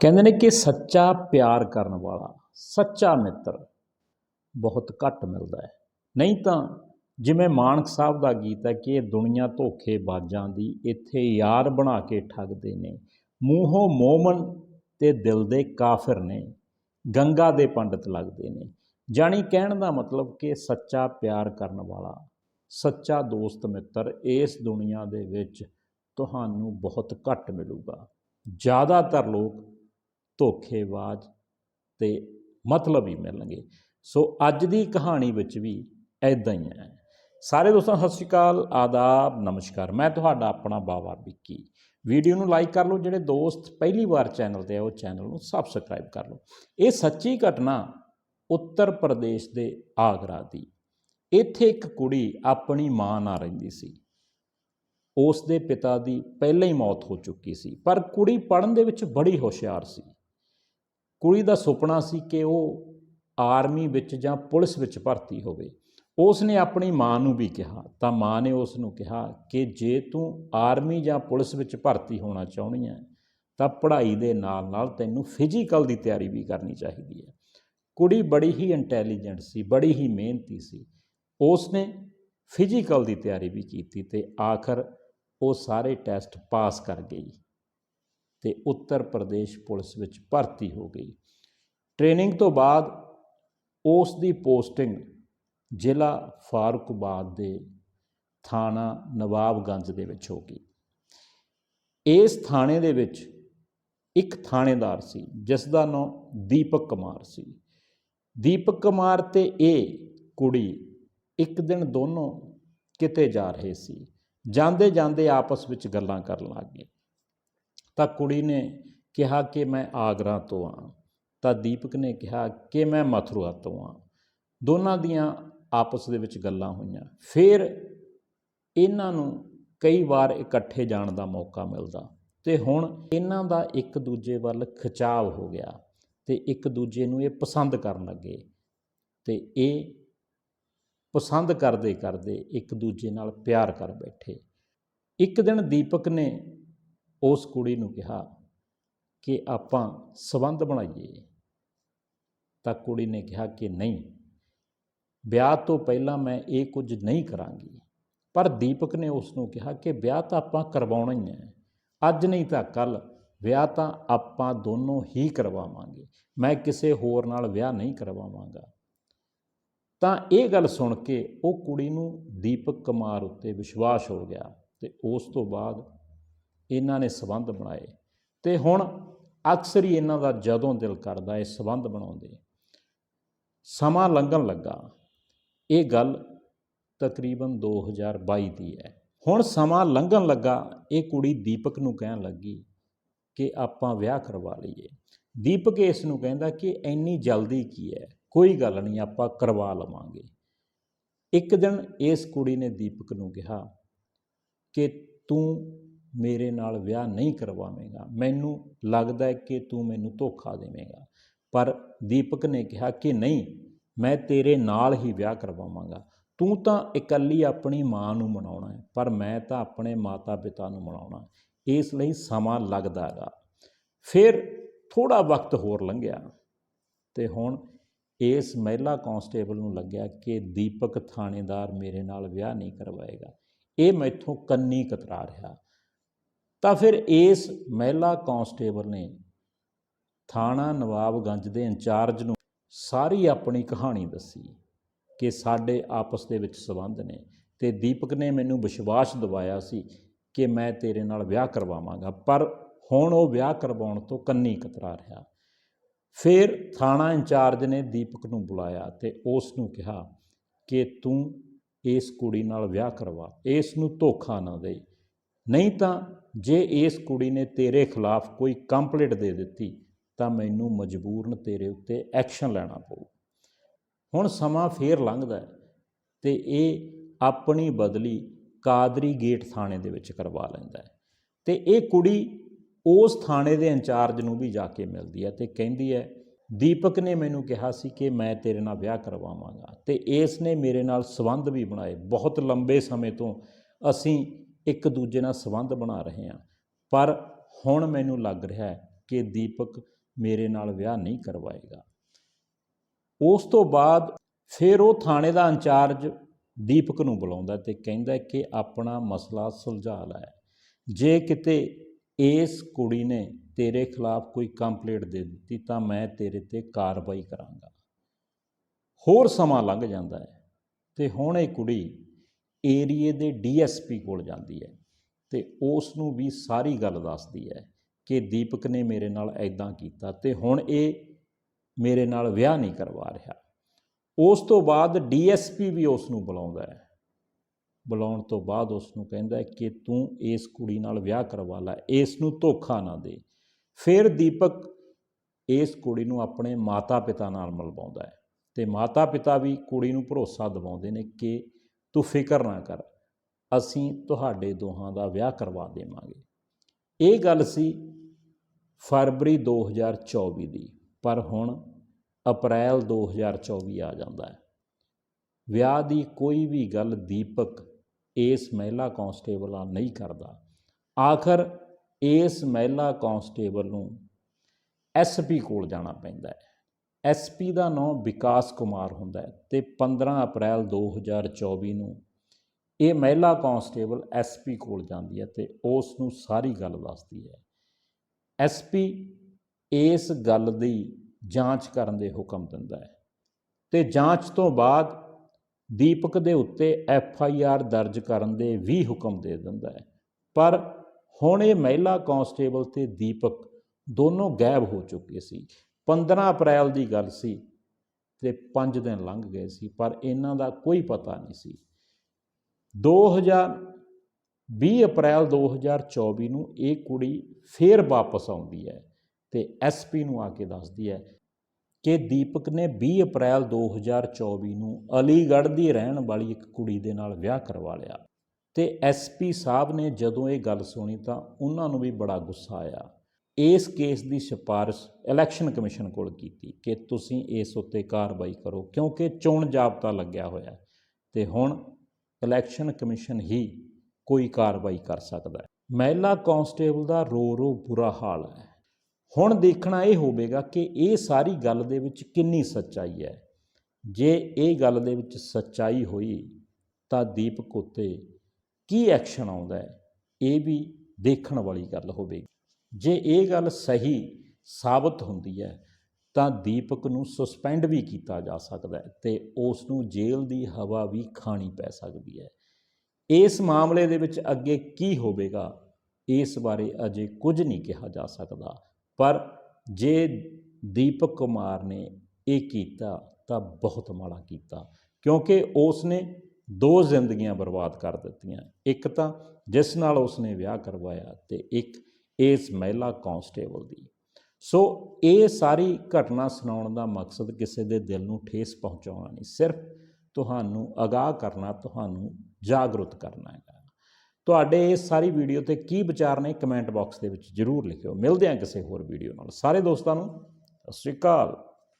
ਕਹਿੰਦੇ ਨੇ ਕਿ ਸੱਚਾ ਪਿਆਰ ਕਰਨ ਵਾਲਾ, ਸੱਚਾ ਮਿੱਤਰ ਬਹੁਤ ਘੱਟ ਮਿਲਦਾ ਹੈ। ਨਹੀਂ ਤਾਂ ਜਿਵੇਂ ਮਾਨਕ ਸਾਹਿਬ ਦਾ ਗੀਤ ਹੈ ਕਿ ਇਹ ਦੁਨੀਆ ਧੋਖੇਬਾਜ਼ਾਂ ਦੀ ਇੱਥੇ ਯਾਰ ਬਣਾ ਕੇ ਠੱਗਦੇ ਨੇ, ਮੂੰਹੋਂ ਮੋਮਨ ਤੇ ਦਿਲ ਦੇ ਕਾਫਿਰ ਨੇ, ਗੰਗਾ ਦੇ ਪੰਡਤ ਲੱਗਦੇ ਨੇ। ਜਾਣੀ ਕਹਿਣ ਦਾ ਮਤਲਬ ਕਿ ਸੱਚਾ ਪਿਆਰ ਕਰਨ ਵਾਲਾ, ਸੱਚਾ ਦੋਸਤ ਮਿੱਤਰ ਇਸ ਦੁਨੀਆ ਦੇ ਵਿੱਚ ਤੁਹਾਨੂੰ ਬਹੁਤ ਘੱਟ ਮਿਲੂਗਾ। ਜ਼ਿਆਦਾਤਰ ਲੋਕ ਧੋਖੇਬਾਜ਼ ਤੇ ਮਤਲਬ ਹੀ ਮਿਲਣਗੇ। ਸੋ ਅੱਜ ਦੀ ਕਹਾਣੀ ਵਿੱਚ ਵੀ ਐਦਾਂ ਹੀ ਹੈ। ਸਾਰੇ ਦੋਸਤਾਂ, ਸਤਿ ਸ਼੍ਰੀ ਅਕਾਲ, ਆਦਾਬ, ਨਮਸਕਾਰ। ਮੈਂ ਤੁਹਾਡਾ ਆਪਣਾ ਬਾਵਾ ਵਿੱਕੀ। ਵੀਡੀਓ ਨੂੰ ਲਾਈਕ ਕਰ ਲਓ, ਜਿਹੜੇ ਦੋਸਤ ਪਹਿਲੀ ਵਾਰ ਚੈਨਲ ਤੇ ਆ, ਉਹ ਚੈਨਲ ਨੂੰ ਸਬਸਕ੍ਰਾਈਬ ਕਰ ਲਓ। ਇਹ ਸੱਚੀ ਘਟਨਾ ਉੱਤਰ ਪ੍ਰਦੇਸ਼ ਦੇ ਆਗਰਾ ਦੀ। ਇੱਥੇ ਇੱਕ ਕੁੜੀ ਆਪਣੀ ਮਾਂ ਨਾਲ ਰਹਿੰਦੀ ਸੀ। ਉਸ ਦੇ ਪਿਤਾ ਦੀ ਪਹਿਲਾਂ ਹੀ ਮੌਤ ਹੋ ਚੁੱਕੀ ਸੀ। ਪਰ ਕੁੜੀ ਪੜ੍ਹਨ ਦੇ ਵਿੱਚ ਬੜੀ ਹੁਸ਼ਿਆਰ ਸੀ। ਕੁੜੀ ਦਾ ਸੁਪਨਾ ਸੀ ਕਿ ਉਹ ਆਰਮੀ ਵਿੱਚ ਜਾਂ ਪੁਲਿਸ ਵਿੱਚ ਭਰਤੀ ਹੋਵੇ। ਉਸ ਨੇ ਆਪਣੀ ਮਾਂ ਨੂੰ ਵੀ ਕਿਹਾ, ਤਾਂ ਮਾਂ ਨੇ ਉਸ ਨੂੰ ਕਿਹਾ ਕਿ ਜੇ ਤੂੰ ਆਰਮੀ ਜਾਂ ਪੁਲਿਸ ਵਿੱਚ ਭਰਤੀ ਹੋਣਾ ਚਾਹੁੰਦੀ ਹੈ ਤਾਂ ਪੜ੍ਹਾਈ ਦੇ ਨਾਲ ਨਾਲ ਤੈਨੂੰ ਫਿਜ਼ੀਕਲ ਦੀ ਤਿਆਰੀ ਵੀ ਕਰਨੀ ਚਾਹੀਦੀ ਹੈ ਕੁੜੀ ਬੜੀ ਹੀ ਇੰਟੈਲੀਜੈਂਟ ਸੀ, ਬੜੀ ਹੀ ਮਿਹਨਤੀ ਸੀ। ਉਸ ਨੇ ਫਿਜ਼ੀਕਲ ਦੀ ਤਿਆਰੀ ਵੀ ਕੀਤੀ ਤੇ ਆਖਰ ਉਹ ਸਾਰੇ ਟੈਸਟ ਪਾਸ ਕਰ ਗਈ। ਤੇ ਉੱਤਰ ਪ੍ਰਦੇਸ਼ ਪੁਲਿਸ ਵਿੱਚ ਭਰਤੀ ਹੋ ਗਈ। ਟ੍ਰੇਨਿੰਗ ਤੋਂ ਬਾਅਦ ਉਸ ਦੀ ਪੋਸਟਿੰਗ ਜ਼ਿਲ੍ਹਾ ਫਾਰੂਕਬਾਦ ਦੇ ਥਾਣਾ ਨਵਾਬਗੰਜ ਦੇ ਵਿੱਚ ਹੋ ਗਈ। ਇਸ ਥਾਣੇ ਦੇ ਵਿੱਚ ਇੱਕ ਥਾਣੇਦਾਰ ਸੀ, ਜਿਸ ਦਾ ਨਾਮ ਦੀਪਕ ਕੁਮਾਰ ਸੀ। ਦੀਪਕ ਕੁਮਾਰ ਤੇ ਇਹ ਕੁੜੀ ਇੱਕ ਦਿਨ ਦੋਨੋਂ ਕਿਤੇ ਜਾ ਰਹੇ ਸੀ। ਜਾਂਦੇ ਜਾਂਦੇ ਆਪਸ ਵਿੱਚ ਗੱਲਾਂ ਕਰਨ ਲੱਗ ਗਏ। ਤਾਂ ਕੁੜੀ ਨੇ ਕਿਹਾ ਕਿ ਮੈਂ ਆਗਰਾ ਤੋਂ ਹਾਂ ਤਾਂ ਦੀਪਕ ਨੇ ਕਿਹਾ ਕਿ ਮੈਂ ਮਥੁਰਾ ਤੋਂ ਹਾਂ ਦੋਨਾਂ ਦੀਆਂ ਆਪਸ ਦੇ ਵਿੱਚ ਗੱਲਾਂ ਹੋਈਆਂ। ਫਿਰ ਇਹਨਾਂ ਨੂੰ ਕਈ ਵਾਰ ਇਕੱਠੇ ਜਾਣ ਦਾ ਮੌਕਾ ਮਿਲਦਾ ਤੇ ਹੁਣ ਇਹਨਾਂ ਦਾ ਇੱਕ ਦੂਜੇ ਵੱਲ ਖਿਚਾਵ ਹੋ ਗਿਆ ਤੇ ਇੱਕ ਦੂਜੇ ਨੂੰ ਇਹ ਪਸੰਦ ਕਰਨ ਲੱਗੇ ਤੇ ਇਹ ਪਸੰਦ ਕਰਦੇ ਕਰਦੇ ਇੱਕ ਦੂਜੇ ਨਾਲ ਪਿਆਰ ਕਰ ਬੈਠੇ। ਇੱਕ ਦਿਨ ਦੀਪਕ ਨੇ ਉਸ ਕੁੜੀ ਨੂੰ ਕਿਹਾ ਕਿ ਆਪਾਂ ਸਬੰਧ ਬਣਾਈਏ। ਤਾਂ ਕੁੜੀ ਨੇ ਕਿਹਾ ਕਿ ਨਹੀਂ, ਵਿਆਹ ਤੋਂ ਪਹਿਲਾਂ ਮੈਂ ਇਹ ਕੁਝ ਨਹੀਂ ਕਰਾਂਗੀ। ਪਰ ਦੀਪਕ ਨੇ ਉਸ ਨੂੰ ਕਿਹਾ ਕਿ ਵਿਆਹ ਤਾਂ ਆਪਾਂ ਕਰਵਾਉਣਾ ਹੀ ਹੈ। ਅੱਜ ਨਹੀਂ ਤਾਂ ਕੱਲ, ਵਿਆਹ ਤਾਂ ਆਪਾਂ ਦੋਨੋਂ ਹੀ ਕਰਵਾਵਾਂਗੇ। ਮੈਂ ਕਿਸੇ ਹੋਰ ਨਾਲ ਵਿਆਹ ਨਹੀਂ ਕਰਵਾਵਾਂਗਾ। ਤਾਂ ਇਹ ਗੱਲ ਸੁਣ ਕੇ ਉਹ ਕੁੜੀ ਨੂੰ ਦੀਪਕ ਕੁਮਾਰ ਉੱਤੇ ਵਿਸ਼ਵਾਸ ਹੋ ਗਿਆ ਤੇ ਉਸ ਤੋਂ ਬਾਅਦ ਇਹਨਾਂ ਨੇ ਸਬੰਧ ਬਣਾਏ। ਤੇ ਹੁਣ ਅਕਸਰ ਹੀ ਇਹਨਾਂ ਦਾ ਜਦੋਂ ਦਿਲ ਕਰਦਾ ਇਹ ਸਬੰਧ ਬਣਾਉਂਦੇ। ਸਮਾਂ ਲੰਘਣ ਲੱਗਾ। ਇਹ ਗੱਲ ਤਕਰੀਬਨ 2022 ਦੀ ਹੈ। ਹੁਣ ਸਮਾਂ ਲੰਘਣ ਲੱਗਾ, ਇਹ ਕੁੜੀ ਦੀਪਕ ਨੂੰ ਕਹਿਣ ਲੱਗੀ ਕਿ ਆਪਾਂ ਵਿਆਹ ਕਰਵਾ ਲਈਏ। ਦੀਪਕ ਇਸ ਨੂੰ ਕਹਿੰਦਾ ਕਿ ਇੰਨੀ ਜਲਦੀ ਕੀ ਹੈ? ਕੋਈ ਗੱਲ ਨਹੀਂ, ਆਪਾਂ ਕਰਵਾ ਲਵਾਂਗੇ। ਇੱਕ ਦਿਨ ਇਸ ਕੁੜੀ ਨੇ ਦੀਪਕ ਨੂੰ ਕਿਹਾ ਕਿ ਤੂੰ ਮੇਰੇ ਨਾਲ ਵਿਆਹ ਨਹੀਂ ਕਰਵਾਵੇਂਗਾ। ਮੈਨੂੰ ਲੱਗਦਾ ਹੈ ਕਿ ਤੂੰ ਮੈਨੂੰ ਧੋਖਾ ਦੇਵੇਂਗਾ। ਪਰ ਦੀਪਕ ਨੇ ਕਿਹਾ ਕਿ ਨਹੀਂ, ਮੈਂ ਤੇਰੇ ਨਾਲ ਹੀ ਵਿਆਹ ਕਰਵਾਵਾਂਗਾ। ਤੂੰ ਤਾਂ ਇਕੱਲੀ ਆਪਣੀ ਮਾਂ ਨੂੰ ਮਨਾਉਣਾ ਹੈ, ਪਰ ਮੈਂ ਤਾਂ ਆਪਣੇ ਮਾਤਾ ਪਿਤਾ ਨੂੰ ਮਨਾਉਣਾ ਇਸ ਲਈ ਸਮਾਂ ਲੱਗਦਾ ਹੈਗਾ। ਫਿਰ ਥੋੜਾ ਵਕਤ ਹੋਰ ਲੰਘਿਆ ਤੇ ਹੁਣ ਇਸ ਮਹਿਲਾ ਕਾਂਸਟੇਬਲ ਨੂੰ ਲੱਗਿਆ ਕਿ ਦੀਪਕ ਥਾਣੇਦਾਰ ਮੇਰੇ ਨਾਲ ਵਿਆਹ ਨਹੀਂ ਕਰਵਾਏਗਾ। ਇਹ ਮੈਥੋਂ ਕੰਨੀ ਕਤਰਾ ਰਿਹਾ। ਤਾਂ ਫਿਰ ਇਸ ਮਹਿਲਾ ਕਾਂਸਟੇਬਲ ਨੇ ਥਾਣਾ ਨਵਾਬਗੰਜ ਦੇ ਇੰਚਾਰਜ ਨੂੰ ਸਾਰੀ ਆਪਣੀ ਕਹਾਣੀ ਦੱਸੀ ਕਿ ਸਾਡੇ ਆਪਸ ਦੇ ਵਿੱਚ ਸਬੰਧ ਨੇ ਤੇ ਦੀਪਕ ਨੇ ਮੈਨੂੰ ਵਿਸ਼ਵਾਸ ਦਿਵਾਇਆ ਸੀ ਕਿ ਮੈਂ ਤੇਰੇ ਨਾਲ ਵਿਆਹ ਕਰਵਾਵਾਂਗਾ, ਪਰ ਹੁਣ ਉਹ ਵਿਆਹ ਕਰਵਾਉਣ ਤੋਂ ਕੰਨੀ ਕਤਰਾ ਰਿਹਾ। ਫਿਰ ਥਾਣਾ ਇੰਚਾਰਜ ਨੇ ਦੀਪਕ ਨੂੰ ਬੁਲਾਇਆ ਤੇ ਉਸ ਨੂੰ ਕਿਹਾ ਕਿ ਤੂੰ ਇਸ ਕੁੜੀ ਨਾਲ ਵਿਆਹ ਕਰਵਾ, ਇਸ ਨੂੰ ਧੋਖਾ ਨਾ ਦੇ। ਨਹੀਂ ਤਾਂ ਜੇ ਇਸ ਕੁੜੀ ਨੇ ਤੇਰੇ ਖਿਲਾਫ ਕੋਈ ਕੰਪਲੇਂਟ ਦੇ ਦਿੱਤੀ, ਤਾਂ ਮੈਨੂੰ ਮਜਬੂਰਨ ਤੇਰੇ ਉੱਤੇ ਐਕਸ਼ਨ ਲੈਣਾ ਪਊ। ਹੁਣ ਸਮਾਂ ਫੇਰ ਲੰਘਦਾ ਹੈ ਤੇ ਇਹ ਆਪਣੀ ਬਦਲੀ ਕਾਦਰੀ ਗੇਟ ਥਾਣੇ ਦੇ ਵਿੱਚ ਕਰਵਾ ਲੈਂਦਾ ਹੈ। ਤੇ ਇਹ ਕੁੜੀ ਉਸ ਥਾਣੇ ਦੇ ਇੰਚਾਰਜ ਨੂੰ ਵੀ ਜਾ ਕੇ ਮਿਲਦੀ ਹੈ ਤੇ ਕਹਿੰਦੀ ਹੈ, ਦੀਪਕ ਨੇ ਮੈਨੂੰ ਕਿਹਾ ਸੀ ਕਿ ਮੈਂ ਤੇਰੇ ਨਾਲ ਵਿਆਹ ਕਰਵਾਵਾਂਗਾ ਤੇ ਇਸ ਨੇ ਮੇਰੇ ਨਾਲ ਸਬੰਧ ਵੀ ਬਣਾਏ। ਬਹੁਤ ਲੰਬੇ ਸਮੇਂ ਤੋਂ ਅਸੀਂ ਇੱਕ ਦੂਜੇ ਨਾਲ ਸਬੰਧ ਬਣਾ ਰਹੇ ਹਾਂ। ਪਰ ਹੁਣ ਮੈਨੂੰ ਲੱਗ ਰਿਹਾ ਹੈ ਕਿ ਦੀਪਕ ਮੇਰੇ ਨਾਲ ਵਿਆਹ ਨਹੀਂ ਕਰਵਾਏਗਾ। ਉਸ ਤੋਂ ਬਾਅਦ ਫਿਰ ਉਹ ਥਾਣੇ ਦਾ ਇੰਚਾਰਜ ਦੀਪਕ ਨੂੰ ਬੁਲਾਉਂਦਾ ਤੇ ਕਹਿੰਦਾ ਕਿ ਆਪਣਾ ਮਸਲਾ ਸੁਲਝਾ ਲੈ। ਜੇ ਕਿਤੇ ਇਸ ਕੁੜੀ ਨੇ ਤੇਰੇ ਖਿਲਾਫ ਕੋਈ ਕੰਪਲੇਂਟ ਦੇ ਦਿੱਤੀ ਤਾਂ ਮੈਂ ਤੇਰੇ ਤੇ ਕਾਰਵਾਈ ਕਰਾਂਗਾ। ਹੋਰ ਸਮਾਂ ਲੰਘ ਜਾਂਦਾ ਹੈ ਤੇ ਹੁਣ ਇਹ ਕੁੜੀ ਏਰੀਏ ਦੇ ਡੀਐਸਪੀ ਕੋਲ ਜਾਂਦੀ ਹੈ ਤੇ ਉਸ ਨੂੰ ਵੀ ਸਾਰੀ ਗੱਲ ਦੱਸਦੀ ਹੈ ਕਿ ਦੀਪਕ ਨੇ ਮੇਰੇ ਨਾਲ ਐਦਾਂ ਕੀਤਾ ਤੇ ਹੁਣ ਇਹ ਮੇਰੇ ਨਾਲ ਵਿਆਹ ਨਹੀਂ ਕਰਵਾ ਰਿਹਾ। ਉਸ ਤੋਂ ਬਾਅਦ ਡੀਐਸਪੀ ਵੀ ਉਸ ਨੂੰ ਬੁਲਾਉਂਦਾ ਹੈ। ਬੁਲਾਉਣ ਤੋਂ ਬਾਅਦ ਉਸ ਨੂੰ ਕਹਿੰਦਾ ਕਿ ਤੂੰ ਇਸ ਕੁੜੀ ਨਾਲ ਵਿਆਹ ਕਰਵਾ ਲੈ, ਇਸ ਨੂੰ ਧੋਖਾ ਨਾ ਦੇ। ਫਿਰ ਦੀਪਕ ਇਸ ਕੁੜੀ ਨੂੰ ਆਪਣੇ ਮਾਤਾ-ਪਿਤਾ ਨਾਲ ਮਿਲਵਾਉਂਦਾ ਹੈ ਤੇ ਮਾਤਾ-ਪਿਤਾ ਵੀ ਕੁੜੀ ਨੂੰ ਭਰੋਸਾ ਦਿਵਾਉਂਦੇ ਨੇ ਕਿ ਤੂੰ ਫਿਕਰ ਨਾ ਕਰ, ਅਸੀਂ ਤੁਹਾਡੇ ਦੋਹਾਂ ਦਾ ਵਿਆਹ ਕਰਵਾ ਦੇਵਾਂਗੇ। ਇਹ ਗੱਲ ਸੀ ਫਰਵਰੀ 2024 ਦੀ, ਪਰ ਹੁਣ ਅਪ੍ਰੈਲ 2024 ਆ ਜਾਂਦਾ ਹੈ। ਵਿਆਹ ਦੀ ਕੋਈ ਵੀ ਗੱਲ ਦੀਪਕ ਇਸ ਮਹਿਲਾ ਕਾਂਸਟੇਬਲ ਨਾਲ ਨਹੀਂ ਕਰਦਾ। ਆਖਰ ਇਸ ਮਹਿਲਾ ਕਾਂਸਟੇਬਲ ਨੂੰ ਐਸਪੀ ਕੋਲ ਜਾਣਾ ਪੈਂਦਾ ਹੈ। ਐਸਪੀ ਦਾ ਨਾਮ ਵਿਕਾਸ ਕੁਮਾਰ ਹੁੰਦਾ ਹੈ ਤੇ 15 ਅਪ੍ਰੈਲ 2024 ਨੂੰ ਇਹ ਮਹਿਲਾ ਕਾਂਸਟੇਬਲ ਐਸਪੀ ਕੋਲ ਜਾਂਦੀ ਹੈ ਤੇ ਉਸ ਨੂੰ ਸਾਰੀ ਗੱਲ ਦੱਸਦੀ ਹੈ। ਐਸਪੀ ਇਸ ਗੱਲ ਦੀ ਜਾਂਚ ਕਰਨ ਦੇ ਹੁਕਮ ਦਿੰਦਾ ਹੈ ਤੇ ਜਾਂਚ ਤੋਂ ਬਾਅਦ ਦੀਪਕ ਦੇ ਉੱਤੇ ਐਫ ਆਈ ਆਰ ਦਰਜ ਕਰਨ ਦੇ ਵੀ ਹੁਕਮ ਦੇ ਦਿੰਦਾ ਹੈ। ਪਰ ਹੁਣ ਇਹ ਮਹਿਲਾ ਕਾਂਸਟੇਬਲ ਤੇ ਦੀਪਕ ਦੋਨੋਂ ਗਾਇਬ ਹੋ ਚੁੱਕੇ ਸੀ। 15 ਅਪ੍ਰੈਲ ਦੀ ਗੱਲ ਸੀ ਤੇ 5 ਦਿਨ ਲੰਘ ਗਏ ਸੀ, ਪਰ ਇਹਨਾਂ ਦਾ ਕੋਈ ਪਤਾ ਨਹੀਂ ਸੀ। 2020 ਅਪ੍ਰੈਲ 2024 ਨੂੰ ਇਹ ਕੁੜੀ ਫੇਰ ਵਾਪਸ ਆਉਂਦੀ ਹੈ ਤੇ ਐਸਪੀ ਨੂੰ ਆ ਕੇ ਦੱਸਦੀ ਹੈ ਕਿ ਦੀਪਕ ਨੇ 20 ਅਪ੍ਰੈਲ 2024 ਨੂੰ ਅਲੀਗੜ੍ਹ ਦੀ ਰਹਿਣ ਵਾਲੀ ਇੱਕ ਕੁੜੀ ਦੇ ਨਾਲ ਵਿਆਹ ਕਰਵਾ ਲਿਆ ਤੇ ਐਸਪੀ ਸਾਹਿਬ ਨੇ ਜਦੋਂ ਇਹ ਗੱਲ ਸੁਣੀ ਤਾਂ ਉਹਨਾਂ ਨੂੰ ਵੀ ਬੜਾ ਗੁੱਸਾ ਆਇਆ। ਇਸ ਕੇਸ ਦੀ ਸਿਫਾਰਿਸ਼ ਇਲੈਕਸ਼ਨ ਕਮਿਸ਼ਨ ਕੋਲ ਕੀਤੀ ਕਿ ਤੁਸੀਂ ਇਸ ਉੱਤੇ ਕਾਰਵਾਈ ਕਰੋ, ਕਿਉਂਕਿ ਚੋਣ ਜਾਬਤਾ ਲੱਗਿਆ ਹੋਇਆ ਹੈ ਤੇ ਹੁਣ ਇਲੈਕਸ਼ਨ ਕਮਿਸ਼ਨ ਹੀ ਕੋਈ ਕਾਰਵਾਈ ਕਰ ਸਕਦਾ ਹੈ। ਮਹਿਲਾ ਕਾਂਸਟੇਬਲ ਦਾ ਰੋ ਰੋ ਬੁਰਾ ਹਾਲ ਹੈ। ਹੁਣ ਦੇਖਣਾ ਇਹ ਹੋਵੇਗਾ ਕਿ ਇਹ ਸਾਰੀ ਗੱਲ ਦੇ ਵਿੱਚ ਕਿੰਨੀ ਸੱਚਾਈ ਹੈ। ਜੇ ਇਹ ਗੱਲ ਦੇ ਵਿੱਚ ਸੱਚਾਈ ਹੋਈ ਤਾਂ ਦੀਪਕ ਉੱਤੇ ਕੀ ਐਕਸ਼ਨ ਆਉਂਦਾ ਹੈ, ਇਹ ਵੀ ਦੇਖਣ ਵਾਲੀ ਗੱਲ ਹੋਵੇਗੀ। ਜੇ ਇਹ ਗੱਲ ਸਹੀ ਸਾਬਤ ਹੁੰਦੀ ਹੈ, ਤਾਂ ਦੀਪਕ ਨੂੰ ਸਸਪੈਂਡ ਵੀ ਕੀਤਾ ਜਾ ਸਕਦਾ ਹੈ ਤੇ ਉਸ ਨੂੰ ਜੇਲ੍ਹ ਦੀ ਹਵਾ ਵੀ ਖਾਣੀ ਪੈ ਸਕਦੀ ਹੈ। ਇਸ ਮਾਮਲੇ ਦੇ ਵਿੱਚ ਅੱਗੇ ਕੀ ਹੋਵੇਗਾ, ਇਸ ਬਾਰੇ ਅਜੇ ਕੁਝ ਨਹੀਂ ਕਿਹਾ ਜਾ ਸਕਦਾ। ਪਰ ਜੇ ਦੀਪਕ ਕੁਮਾਰ ਨੇ ਇਹ ਕੀਤਾ, ਤਾਂ ਬਹੁਤ ਮਾੜਾ ਕੀਤਾ, ਕਿਉਂਕਿ ਉਸ ਨੇ ਦੋ ਜ਼ਿੰਦਗੀਆਂ ਬਰਬਾਦ ਕਰ ਦਿੱਤੀਆਂ। ਇੱਕ ਤਾਂ ਜਿਸ ਨਾਲ ਉਸ ਨੇ ਵਿਆਹ ਕਰਵਾਇਆ ਤੇ ਇੱਕ ਇਸ ਮਹਿਲਾ ਕਾਂਸਟੇਬਲ ਦੀ। ਸੋ ਇਹ ਸਾਰੀ ਘਟਨਾ ਸੁਣਾਉਣ ਦਾ ਮਕਸਦ ਕਿਸੇ ਦੇ ਦਿਲ ਨੂੰ ਠੇਸ ਪਹੁੰਚਾਉਣਾ ਨਹੀਂ, ਸਿਰਫ ਤੁਹਾਨੂੰ ਅਗਾਹ ਕਰਨਾ, ਤੁਹਾਨੂੰ ਜਾਗਰੂਕ ਕਰਨਾ ਹੈਗਾ। ਤੁਹਾਡੇ ਇਸ ਸਾਰੀ ਵੀਡੀਓ ਤੇ ਕੀ ਵਿਚਾਰ ਨੇ ਕਮੈਂਟ ਬਾਕਸ ਦੇ ਵਿੱਚ ਜਰੂਰ ਲਿਖਿਓ। ਮਿਲਦੇ ਹਾਂ ਕਿਸੇ ਹੋਰ ਵੀਡੀਓ ਨਾਲ। ਸਾਰੇ ਦੋਸਤਾਂ ਨੂੰ ਸਤਿ ਸ਼੍ਰੀ ਅਕਾਲ।